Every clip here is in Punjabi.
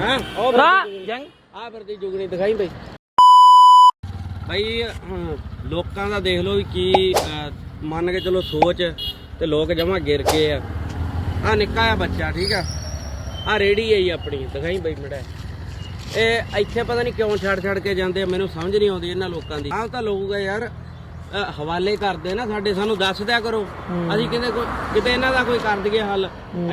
ਹਾਂ? ਜੁਗਣੀ। ਦਿਖਾਈ ਬਈ। ਲੋਕਾਂ ਦਾ ਦੇਖ ਲਓ ਵੀ ਕੀ ਮੰਨ ਕੇ ਚਲੋ ਸੋਚ ਤੇ ਲੋਕ ਜਮਾ ਗਿਰ ਕੇ ਆ। ਆ ਨਿੱਕਾ ਆ ਬੱਚਾ ਠੀਕ ਆ? ਆ ਰੇੜੀ ਆਈ ਆਪਣੀ ਦਿਖਾਈ ਬਈ ਮੜਾ ਇਹ ਇੱਥੇ ਪਤਾ ਨਹੀਂ ਕਿਉਂ ਛੱਡ ਛੱਡ ਕੇ ਜਾਂਦੇ ਮੈਨੂੰ ਸਮਝ ਨਹੀਂ ਆਉਂਦੀ ਇਹਨਾਂ ਲੋਕਾਂ ਦੀ। ਆਹ ਤਾਂ ਲੋਕ ਆ ਯਾਰ ਹਵਾਲੇ ਕਰਦੇ ਨਾ ਸਾਡੇ ਸਾਨੂੰ ਦੱਸ ਦਿਆ ਕਰੋ। ਅਸੀਂ ਕਿਤੇ ਕੋਈ ਕਿਤੇ ਇਹਨਾਂ ਦਾ ਕੋਈ ਕਰ ਦਈਏ ਹੱਲ।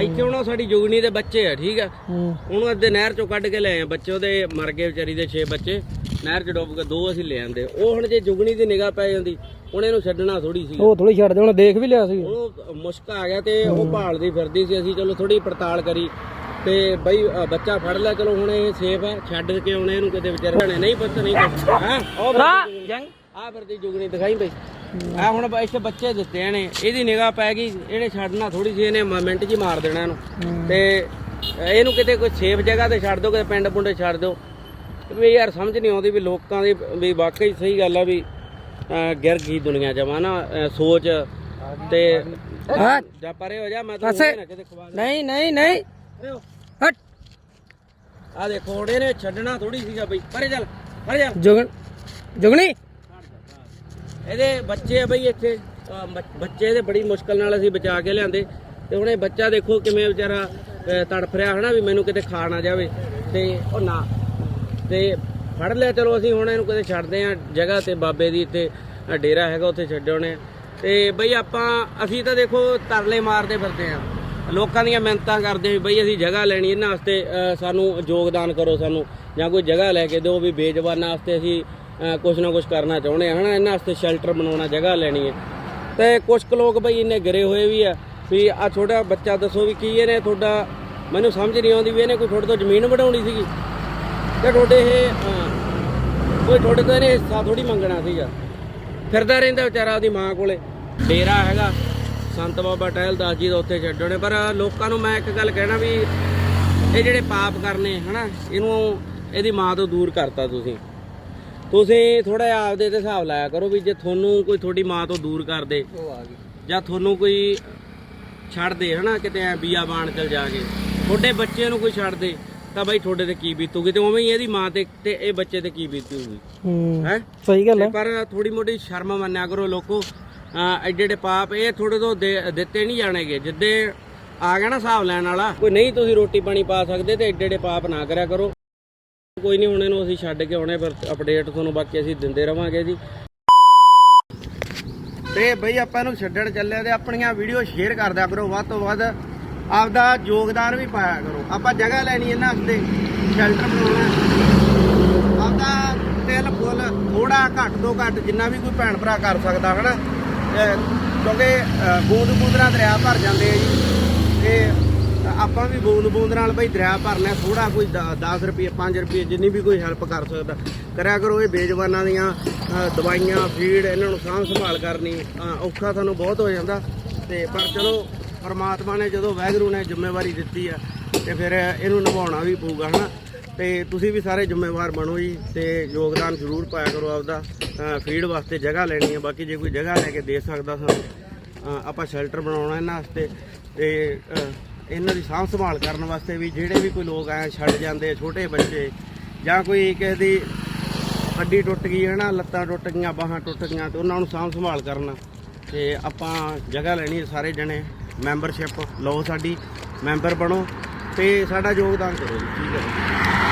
ਇੱਥੇ ਹੁਣ ਉਹ ਸਾਡੀ ਜੁਗਣੀ ਦੇ ਬੱਚੇ ਆ ਠੀਕ ਆ? ਉਹਨੂੰ ਅੱਧੇ ਨਹਿਰ ਚੋਂ ਕੱਢ ਕੇ ਲੈ ਆਏ ਬੱਚੇ ਉਹਦੇ ਮਰ ਗਏ ਵਿਚਾਰੀ ਦੇ 6 ਬੱਚੇ। ਨਹਿਰ ਚ ਡੁੱਬ ਕੇ ਦੋ ਅਸੀਂ ਲੈ ਆਂਦੇ। ਉਹ ਹੁਣ ਜੇ ਜੁਗਣੀ ਦੀ ਨਿਗਾਹ ਪੈ ਜਾਂਦੀ ਹੁਣ ਇਹਨੂੰ ਛੱਡਣਾ ਥੋੜੀ ਸੀ। ਉਹ ਥੋੜੀ ਛੱਡ ਦੇ ਹੁਣ ਦੇਖ ਵੀ ਲਿਆ ਸੀ। ਉਹਨੂੰ ਮੁਸ਼ਕ ਆ ਗਿਆ ਤੇ ਉਹ ਭਾਲਦੀ ਫਿਰਦੀ ਸੀ। ਅਸੀਂ ਚਲੋ ਥੋੜੀ ਪੜਤਾਲ ਕਰੀ ਤੇ ਬਈ ਅ, ਬੱਚਾ ਫੜ ਲਿਆ ਚਲੋ ਹੁਣ ਇਹ ਸੇਫ ਹੈ ਛੱਡ ਕੇ ਆਉਣੇ ਇਹਨੂੰ ਕਿਤੇ ਵਿਚਾਰੇ ਨੇ ਨਹੀਂ ਪੁੱਤ ਨਹੀਂ ਹਾਂ? ਉਹ ਜੁਗਨੀ। ਜੰਗ ਆਹ ਫਿਰਦੀ ਜੁਗਣੀ ਦਿਖਾਈ ਬਈ। ਆ ਹੁਣ ਬ- ਇੱਥੇ ਬੱਚੇ ਦਿੱਤੇ ਇਹਨੇ ਇਹਦੀ ਨਿਗਾਹ ਪੈ ਗਈ ਇਹਨੇ ਛੱਡਣਾ ਥੋੜੀ ਸੀ ਇਹਨੇ ਮਿੰਟ ਹੀ ਮਾਰ ਦੇਣਾ ਇਹਨੂੰ। ਤੇ ਇਹਨੂੰ ਕਿਤੇ ਕੋਈ ਸੇਫ ਜਗ੍ਹਾ ਤੇ ਛੱਡ ਦਿਓ ਕਿਤੇ ਪਿੰਡ ਪੁੰਡੇ ਛੱਡ ਦਿਓ ਵੀ ਯਾਰ ਸਮਝ ਨਹੀਂ ਆਉਂਦੀ ਵੀ ਲੋਕਾਂ ਦੀ ਵੀ ਵਾਕਈ ਸਹੀ ਗੱਲ ਆ ਵੀ ਗਿਰ ਗਈ ਦੁਨੀਆ ਜਮਾ ਨਾ ਸੋਚ। ਤੇ ਜਾ ਪਰੇ ਹੋ ਜਾ ਮੈਂ ਤਾਂ। ਨਾ ਨਹੀਂ ਨਹੀਂ ਨਹੀਂ। ਹਟ। ਆ ਦੇਖੋ ਇਹਨੇ ਛੱਡਣਾ ਥੋੜੀ ਸੀਗਾ ਬਈ। ਪਰੇ ਚੱਲ ਪਰੇ ਚੱਲ। ਜੁਗਣ ਜੁਗਣੀ ਇਹਦੇ ਬੱਚੇ ਆ ਬਈ ਇੱਥੇ ਅਹ ਬ- ਬੱਚੇ ਦੇ ਬੜੀ ਮੁਸ਼ਕਲ ਨਾਲ ਅਸੀਂ ਬਚਾ ਕੇ ਲਿਆਂਦੇ। ਤੇ ਹੁਣ ਇਹ ਬੱਚਾ ਦੇਖੋ ਕਿਵੇਂ ਵਿਚਾਰਾ, ਅਹ ਤੜਫ ਰਿਹਾ ਹਨਾ ਵੀ ਮੈਨੂੰ ਕਿਤੇ ਖਾ ਨਾ ਜਾਵੇ। ਤੇ ਉਹ ਨਾ, ਤੇ ਫੜ ਲਿਆ ਚਲੋ ਅਸੀਂ ਹੁਣ ਇਹਨੂੰ ਕਿਤੇ ਛੱਡਦੇ ਆ ਜਗ੍ਹਾ ਤੇ ਬਾਬੇ ਦੀ ਇੱਥੇ, ਅਹ, ਡੇਰਾ ਹੈਗਾ ਉੱਥੇ ਛੱਡੇ ਆ। ਤੇ ਬਈ ਆਪਾਂ, ਅਸੀਂ ਤਾਂ ਦੇਖੋ ਤਰਲੇ ਮਾਰਦੇ ਫਿਰਦੇ ਆ। ਲੋਕਾਂ ਦੀਆਂ ਮਿਹਨਤਾਂ ਕਰਦੇ ਵੀ ਬਈ ਅਸੀਂ ਜਗ੍ਹਾ ਲੈਣੀ ਇਹਨਾਂ ਵਾਸਤੇ, ਅਹ, ਸਾਨੂੰ ਯੋਗਦਾਨ ਕਰੋ ਸਾਨੂੰ। ਜਾਂ ਕੋਈ ਜਗ੍ਹਾ ਲੈ ਕੇ ਦਿਓ ਵੀ ਬੇਜ਼ਬਾਨਾਂ ਵਾਸਤੇ ਅਸੀਂ ਅਹ ਕੁਛ ਨਾ ਕੁਛ ਕਰਨਾ ਚਾਹੁੰਦੇ ਆ, ਹਨਾ? ਇਹਨਾਂ ਵਾਸਤੇ ਸ਼ੈਲਟਰ ਬਣਾਉਣਾ, ਜਗ੍ਹਾ ਲੈਣੀ ਹੈ। ਤੇ ਕੁਝ ਕੁ ਲੋਕ ਬਈ ਇੰਨੇ ਗਿਰੇ ਹੋਏ ਵੀ ਆ ਵੀ ਆ ਛੋਟਾ ਬੱਚਾ ਦੱਸੋ ਵੀ ਕੀ ਇਹਨੇ ਤੁਹਾਡਾ, ਮੈਨੂੰ ਸਮਝ ਨਹੀਂ ਆਉਂਦੀ ਵੀ ਇਹਨੇ ਕੋਈ ਤੁਹਾਡੇ ਤੋਂ ਜ਼ਮੀਨ ਵਡਾਉਣੀ ਸੀਗੀ। ਤੇ ਤੁਹਾਡੇ ਇਹ ਕੋਈ ਤੁਹਾਡੇ ਤੋਂ ਇਹਨੇ ਹਿੱਸਾ ਥੋੜੀ ਮੰਗਣਾ ਸੀਗਾ। ਫਿਰਦਾ ਰਹਿੰਦਾ ਵਿਚਾਰਾ ਉਹਦੀ ਮਾਂ ਕੋਲੇ। ਡੇਰਾ ਹੈਗਾ, ਸੰਤ ਬਾਬਾ ਟਹਿਲ ਦਾਸ ਜੀ ਦਾ ਉੱਥੇ ਛੱਡਣੇ। ਪਰ ਲੋਕਾਂ ਨੂੰ ਮੈਂ ਇੱਕ ਗੱਲ ਕਹਿਣਾ ਵੀ ਇਹ ਜਿਹੜੇ ਪਾਪ ਕਰਨੇ, ਹਨਾ, ਇਹਨੂੰ ਇਹਦੀ ਮਾਂ ਤੋਂ ਦੂਰ ਕਰਤਾ ਤੁਸੀਂ। ਤੁਸੀਂ ਥੋੜਾ ਜਿਹਾ ਆਪਦੇ ਤੇ ਹਿਸਾਬ ਲਾਇਆ ਕਰੋ ਵੀ ਜੇ ਤੁਹਾਨੂੰ ਕੋਈ ਤੁਹਾਡੀ ਮਾਂ ਤੋਂ ਦੂਰ ਕਰ ਦੇ ਉਹ ਆ ਗਈ। ਜਾਂ ਤੁਹਾਨੂੰ ਕੋਈ ਛੱਡ ਦੇ ਹਨਾ ਕਿਤੇ ਐ ਬੀਆ ਬਾਣ ਚਲ ਜਾ ਕੇ। ਤੁਹਾਡੇ ਬੱਚੇ ਨੂੰ ਕੋਈ ਛੱਡ ਦੇ ਤਾਂ ਬਾਈ ਤੁਹਾਡੇ ਤੇ ਕੀ ਬੀਤੂਗੀ ਤੇ ਉਵੇਂ ਹੀ ਇਹਦੀ ਮਾਂ ਤੇ ਤੇ ਇਹ ਬੱਚੇ ਤੇ ਕੀ ਬੀਤੂਗੀ। ਹੂੰ ਹੈ? ਸਹੀ ਗੱਲ ਹੈ। ਪਰ ਥੋੜੀ ਮੋਟੀ ਸ਼ਰਮ ਮੰਨਿਆ ਕਰੋ ਲੋਕੋ। ਐਡੇ ਐਡੇ ਪਾਪ ਇਹ ਥੋੜੇ ਤੋਂ ਦੇ- ਦਿੱਤੇ ਨਹੀਂ ਜਾਣੇਗੇ। ਜਿੱਦੇ ਆ ਗਿਆ ਨਾ ਹਿਸਾਬ ਲੈਣ ਵਾਲਾ ਕੋਈ ਨਹੀਂ ਤੁਸੀਂ ਰੋਟੀ ਪਾਣੀ ਪਾ ਸਕਦੇ ਤੇ ਐਡੇ ਐਡੇ ਪਾਪ ਨਾ ਕਰਿਆ ਕਰੋ। ਕੋਈ ਨਹੀਂ, ਹੁਣ ਇਹਨੂੰ ਅਸੀਂ ਛੱਡ ਕੇ ਆਉਣੇ ਫਿਰ ਅਪਡੇਟ ਤੁਹਾਨੂੰ ਬਾਕੀ ਅਸੀਂ ਦਿੰਦੇ ਰਵਾਂਗੇ ਜੀ। ਤੇ ਬਈ ਆਪਾਂ ਇਹਨੂੰ ਛੱਡਣ ਚੱਲੇ ਤੇ ਆਪਣੀਆਂ ਵੀਡੀਓ ਸ਼ੇਅਰ ਕਰ ਕਰੋ, ਵੱਧ ਤੋਂ ਵੱਧ ਆਪਦਾ ਯੋਗਦਾਨ ਵੀ ਪਾਇਆ ਕਰੋ। ਆਪਾਂ ਜਗ੍ਹਾ ਲੈਣੀ ਇਹਨਾਂ ਵਾਸਤੇ ਸ਼ੈਲਟਰ ਬਣਾਉਣਾ ਆਪਦਾ ਤਿਲ ਫੁੱਲ ਥੋੜਾ ਘੱਟ ਤੋਂ ਘੱਟ ਜਿੰਨਾ ਵੀ ਕੋਈ ਭੈਣ ਭਰਾ ਕਰ ਸਕਦਾ, ਹਨਾ? ਅਹ ਕਿਉਂਕਿ, ਅਹ, ਬੂੰਦ ਨਾਲ ਦਰਿਆ ਭਰ ਜਾਂਦੇ ਆ ਜੀ। ਤੇ ਆਪਾਂ ਵੀ ਬੂੰਦ ਬੂੰਦ ਨਾਲ ਬਈ ਦਰਿਆ ਭਰਨਾ ਥੋੜਾ ਕੋਈ 10 ਰੁਪਏ 5 ਰੁਪਏ ਜਿੰਨੀ ਵੀ ਕੋਈ ਹੈਲਪ ਕਰ ਸਕਦਾ। ਕਰਿਆ ਕਰੋ ਇਹ ਬੇਜਵਾਨਾਂ ਦੀਆਂ ਦਵਾਈਆਂ ਫੀਡ ਇਹਨਾਂ ਨੂੰ ਸਾਂਭ ਸੰਭਾਲ ਕਰਨੀ ਔਖਾ ਤੁਹਾਨੂੰ ਬਹੁਤ ਹੋ ਜਾਂਦਾ। ਤੇ ਪਰ ਚਲੋ, ਪਰਮਾਤਮਾ ਨੇ ਜਦੋਂ ਵਾਹਿਗੁਰੂ ਨੇ ਜ਼ਿੰਮੇਵਾਰੀ ਦਿੱਤੀ ਆ, ਤੇ ਫਿਰ ਇਹਨੂੰ ਨਿਭਾਉਣਾ ਵੀ ਪਊਗਾ, ਹਨਾ? ਤੇ ਤੁਸੀਂ ਵੀ ਸਾਰੇ ਜ਼ਿੰਮੇਵਾਰ ਬਣੋ ਜੀ, ਤੇ ਯੋਗਦਾਨ ਜ਼ਰੂਰ ਪਾਇਆ ਕਰੋ ਆਪਦਾ ਫੀਡ ਵਾਸਤੇ ਜਗ੍ਹਾ ਲੈਣੀ ਹੈ ਬਾਕੀ ਜੇ ਕੋਈ ਜਗ੍ਹਾ ਲੈ ਕੇ ਦੇ ਸਕਦਾ ਸਾਨੂੰ ਆਪਾਂ ਸ਼ੈਲਟਰ ਬਣਾਉਣਾ ਇਹਨਾਂ ਵਾਸਤੇ, ਤੇ ਇਹਨਾਂ ਦੀ ਸਾਂਭ ਸੰਭਾਲ ਕਰਨ ਵਾਸਤੇ ਵੀ ਜਿਹੜੇ ਵੀ ਕੋਈ ਲੋਕ ਆਏ ਛੱਡ ਜਾਂਦੇ ਛੋਟੇ ਬੱਚੇ ਜਾਂ ਕੋਈ ਕਿਸੇ ਦੀ ਹੱਡੀ ਟੁੱਟ ਗਈ ਹੈ ਨਾ, ਲੱਤਾਂ ਟੁੱਟ ਗਈਆਂ, ਬਾਹਾਂ ਟੁੱਟ ਗਈਆਂ ਤੇ ਉਹਨਾਂ ਨੂੰ ਸਾਂਭ ਸੰਭਾਲ ਕਰਨਾ ਤੇ ਆਪਾਂ ਜਗ੍ਹਾ ਲੈਣੀ ਹੈ ਸਾਰੇ ਜਣੇ ਮੈਂਬਰਸ਼ਿਪ ਲਓ ਸਾਡੀ ਮੈਂਬਰ ਬਣੋ ਤੇ ਸਾਡਾ ਯੋਗਦਾਨ ਕਰੋ ਜੀ, ਠੀਕ ਹੈ।